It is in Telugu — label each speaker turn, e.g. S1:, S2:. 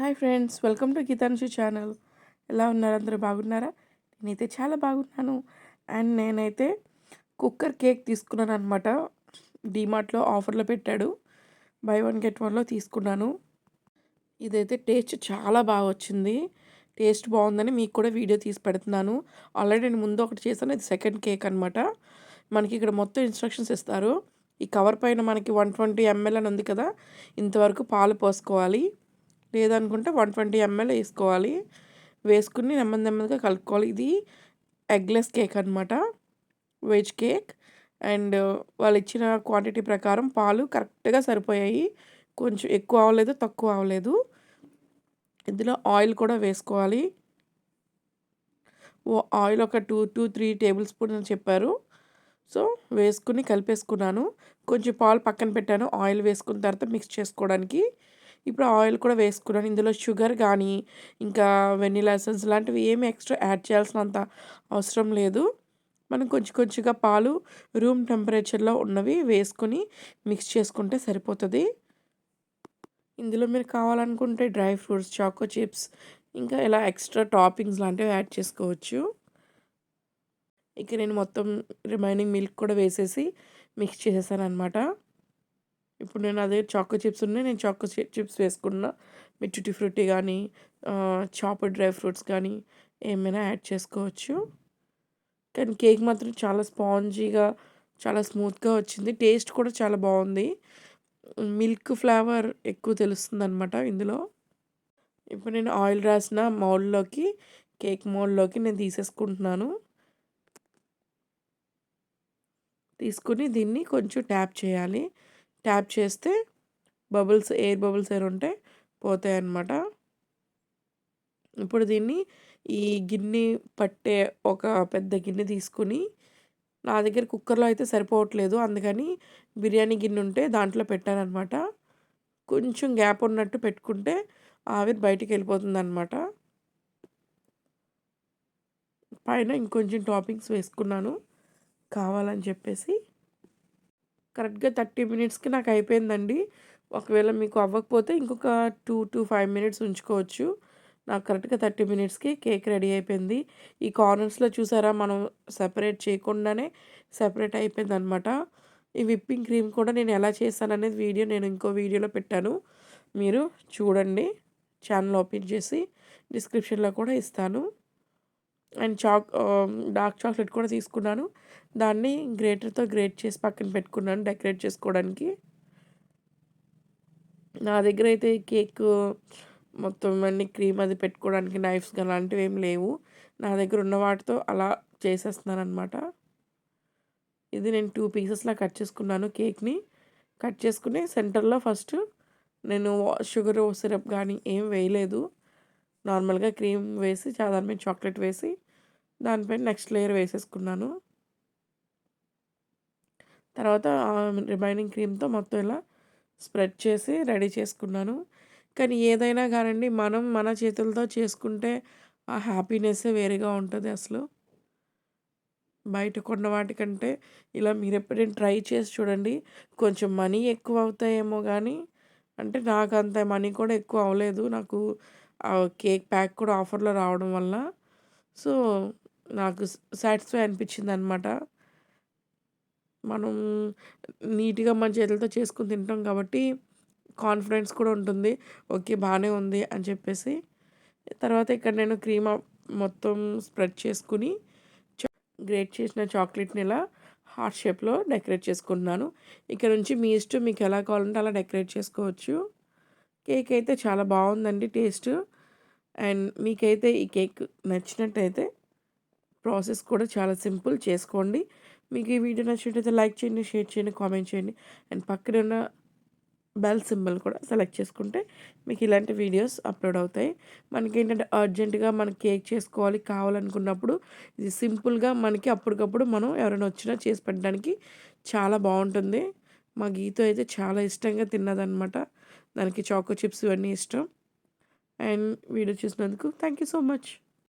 S1: Hi friends welcome to Geethanshu channel. ఎలా ఉన్నారు? అందరూ బాగున్నారా? నేనైతే చాలా బాగున్నాను. అండ్ నేనైతే కుక్కర్ కేక్ తీసుకున్నాను అనమాట డీమార్ట్లో ఆఫర్లో పెట్టాడు. బై వన్ గెట్ వన్లో తీసుకున్నాను. ఇదైతే టేస్ట్ చాలా బాగా వచ్చింది. టేస్ట్ బాగుందని మీకు కూడా వీడియో తీసి పెడుతున్నాను. ఆల్రెడీ నేను ముందు ఒకటి చేశాను. ఇది సెకండ్ కేక్ అనమాట మనకి ఇక్కడ మొత్తం ఇన్స్ట్రక్షన్స్ ఇస్తారు. ఈ కవర్ పైన మనకి వన్ ట్వంటీ ఎంఎల్ అని ఉంది కదా. ఇంతవరకు పాలు పోసుకోవాలి. లేదనుకుంటే వన్ ట్వంటీ ఎంఎల్ వేసుకోవాలి. వేసుకుని నెమ్మది నెమ్మదిగా కలుపుకోవాలి. ఇది ఎగ్లెస్ కేక్ అనమాట వెజ్ కేక్. అండ్ వాళ్ళు ఇచ్చిన క్వాంటిటీ ప్రకారం పాలు కరెక్ట్గా సరిపోయాయి. కొంచెం ఎక్కువ అవ్వలేదు తక్కువ అవ్వలేదు. ఇందులో ఆయిల్ కూడా వేసుకోవాలి. ఆయిల్ ఒక two two three tablespoon అని చెప్పారు. సో వేసుకుని కలిపేసుకున్నాను. కొంచెం పాలు పక్కన పెట్టాను. ఆయిల్ వేసుకున్న తర్వాత మిక్స్ చేసుకోవడానికి. ఇప్పుడు ఆయిల్ కూడా వేసుకున్నాను. ఇందులో షుగర్ కానీ ఇంకా వెనీలా ఎసెన్స్ లాంటివి ఏమి ఎక్స్ట్రా యాడ్ చేయాల్సినంత అవసరం లేదు. మనం కొంచెం కొంచెంగా పాలు రూమ్ టెంపరేచర్లో ఉన్నవి వేసుకొని మిక్స్ చేసుకుంటే సరిపోతుంది. ఇందులో మీరు కావాలనుకుంటే డ్రై ఫ్రూట్స్ చాకో చిప్స్ ఇంకా ఇలా ఎక్స్ట్రా టాపింగ్స్ లాంటివి యాడ్ చేసుకోవచ్చు. ఇక నేను మొత్తం రిమైనింగ్ మిల్క్ కూడా వేసేసి మిక్స్ చేసేసాను అనమాట ఇప్పుడు నేను అదే చాకో చిప్స్ ఉన్నాయి నేను చాకో చిప్స్ వేసుకున్నా. మీరు టుటీ ఫ్రూటీ కానీ చాపర్ డ్రై ఫ్రూట్స్ కానీ ఏమైనా యాడ్ చేసుకోవచ్చు. కానీ కేక్ మాత్రం చాలా స్పాంజీగా చాలా స్మూత్గా వచ్చింది. టేస్ట్ కూడా చాలా బాగుంది. మిల్క్ ఫ్లేవర్ ఎక్కువ తెలుస్తుంది అనమాట ఇందులో. ఇప్పుడు నేను ఆయిల్ రాసిన మౌల్లోకి కేక్ మౌల్లోకి నేను తీసేసుకుంటున్నాను. తీసుకుని దీన్ని కొంచెం ట్యాప్ చేయాలి. ట్యాప్ చేస్తే బబుల్స్ ఎయిర్ బబుల్స్ ఎయిర్ ఉంటే పోతాయి అన్నమాట ఇప్పుడు దీన్ని ఈ గిన్నె పట్టే ఒక పెద్ద గిన్నె తీసుకుని నా దగ్గర కుక్కర్లో అయితే సరిపోవట్లేదు. అందుకని బిర్యానీ గిన్నె ఉంటే దాంట్లో పెట్టానమాట కొంచెం గ్యాప్ ఉన్నట్టు పెట్టుకుంటే ఆవిరి బయటికి వెళ్ళిపోతుంది అనమాట పైన ఇంకొంచెం టాపింగ్స్ వేసుకున్నాను. కావాలని చెప్పేసి కరెక్ట్గా థర్టీ మినిట్స్కి నాకు అయిపోయిందండి. ఒకవేళ మీకు అవ్వకపోతే ఇంకొక టూ టు ఫైవ్ మినిట్స్ ఉంచుకోవచ్చు. నాకు కరెక్ట్గా థర్టీ మినిట్స్కి కేక్ రెడీ అయిపోయింది. ఈ కార్నర్స్లో చూసారా మనం సెపరేట్ చేయకుండానే సెపరేట్ అయిపోయింది అనమాట ఈ విప్పింగ్ క్రీమ్ కూడా నేను ఎలా చేశాను అనేది వీడియో నేను ఇంకో వీడియోలో పెట్టాను. మీరు చూడండి. ఛానల్ ఓపెన్ చేసి డిస్క్రిప్షన్లో కూడా ఇస్తాను. అండ్ చాక్ డార్క్ చాక్లెట్ కూడా తీసుకున్నాను. దాన్ని గ్రేటర్తో గ్రేట్ చేసి పక్కన పెట్టుకున్నాను డెకరేట్ చేసుకోవడానికి. నా దగ్గర అయితే కేక్ మొత్తం అన్ని క్రీమ్ అది పెట్టుకోవడానికి నైఫ్స్ అలాంటివి ఏం లేవు. నా దగ్గర ఉన్న వాటితో అలా చేసేస్తున్నాను అనమాట ఇది నేను టూ పీసెస్లా కట్ చేసుకున్నాను కేక్ని. కట్ చేసుకుని సెంటర్లో ఫస్ట్ నేను షుగర్ సిరప్ కానీ ఏం వేయలేదు. నార్మల్గా క్రీమ్ వేసి చాలా చాక్లెట్ వేసి దానిపైన నెక్స్ట్ లేయర్ వేసేసుకున్నాను. తర్వాత రిమైనింగ్ క్రీమ్తో మొత్తం ఇలా స్ప్రెడ్ చేసి రెడీ చేసుకున్నాను. కానీ ఏదైనా కానండి మనం మన చేతులతో చేసుకుంటే ఆ హ్యాపీనెస్ వేరుగా ఉంటుంది అసలు. బయట కొన్న వాటికంటే ఇలా మీరు ఎప్పుడైనా ట్రై చేసి చూడండి కొంచెం మనీ ఎక్కువ అవుతాయేమో కానీ అంటే నాకు అంత మనీ కూడా ఎక్కువ అవ్వలేదు. నాకు కేక్ ప్యాక్ కూడా ఆఫర్లో రావడం వల్ల సో నాకు సాటిస్ఫై అనిపించింది అనమాట మనం నీట్గా మన చేతులతో చేసుకుని తింటాం కాబట్టి కాన్ఫిడెన్స్ కూడా ఉంటుంది. ఓకే బాగానే ఉంది అని చెప్పేసి. తర్వాత ఇక్కడ నేను క్రీమ్ మొత్తం స్ప్రెడ్ చేసుకుని గ్రేట్ చేసిన చాక్లెట్ని ఇలా హార్ట్ షేప్లో డెకరేట్ చేసుకుంటున్నాను. ఇక్కడ నుంచి మీ ఇష్టం మీకు ఎలా కావాలంటే అలా డెకరేట్ చేసుకోవచ్చు. కేక్ అయితే చాలా బాగుందండి టేస్ట్. అండ్ మీకైతే ఈ కేక్ నచ్చినట్టయితే ప్రాసెస్ కూడా చాలా సింపుల్ చేసుకోండి. మీకు ఈ వీడియో నచ్చినట్టయితే లైక్ చేయండి షేర్ చేయండి కామెంట్ చేయండి. అండ్ పక్కన ఉన్న బెల్ సింబల్ కూడా సెలెక్ట్ చేసుకుంటే మీకు ఇలాంటి వీడియోస్ అప్లోడ్ అవుతాయి. మనకి ఏంటంటే అర్జెంటుగా మనకి కేక్ చేసుకోవాలి కావాలనుకున్నప్పుడు ఇది సింపుల్గా మనకి అప్పటికప్పుడు మనం ఎవరైనా వచ్చినా చేసి పెట్టడానికి చాలా బాగుంటుంది. మా గీతో అయితే చాలా ఇష్టంగా తిన్నదనమాట దానికి చాకో చిప్స్ ఇవన్నీ ఇష్టం. అండ్ వీడియో చూసినందుకు థ్యాంక్ యూ సో మచ్.